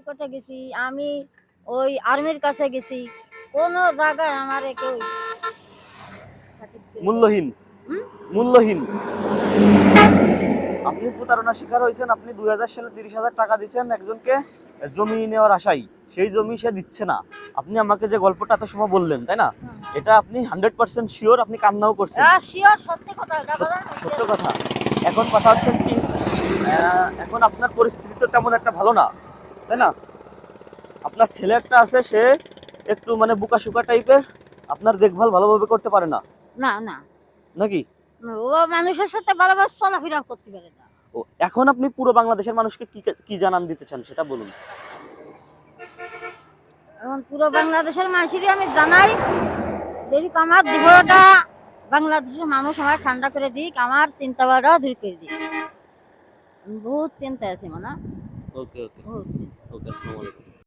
চাকরি করতে গেছি? আমি ওই আর্মির কাছে গেছি। কোনো জায়গায় আমার কেউ মূল্যহীন। মূল্যহীন। আপনি প্রতারণা শিকার হয়েছেন আপনি দুই হাজার সালে তিরিশ হাজার টাকা দিচ্ছেন একজনকে জমি নেওয়ার আশাই। সেই জমি সে দিচ্ছে না। আপনি আমাকে যে গল্পটা এত সময় বললেন তাই না? এটা আপনি হান্ড্রেড পার্সেন্ট শিওর আপনি কান্নাও করছেন। হ্যাঁ সত্যি কথা এটা সত্য কথা। এখন কথা হচ্ছে কি এখন আপনার পরিস্থিতি তো তেমন একটা ভালো না। তাই না? আপনার ছেলে একটা আছে সে একটু মানে বুকা সুকা টাইপের আপনার দেখভাল ভালোভাবে করতে পারে না। না না। নাকি? ও মানুষের সাথে ভালোভাবে চলাফেরা করতে পারে না। ও এখন আপনি পুরো বাংলাদেশের মানুষকে কি কি জানান দিতে চান সেটা বলুন। এখন পুরো বাংলাদেশের মানুষেরই আমি জানাই যদি আমার জীবনটা বাংলাদেশের মানুষ আমার ঠান্ডা করে দিক আমার চিন্তা ভাবনাও দূর করে দিক। বহুত চিন্তা আছে মানে। ওকে ওকে বহুত চিন্তা ওকে আসসালামু আলাইকুম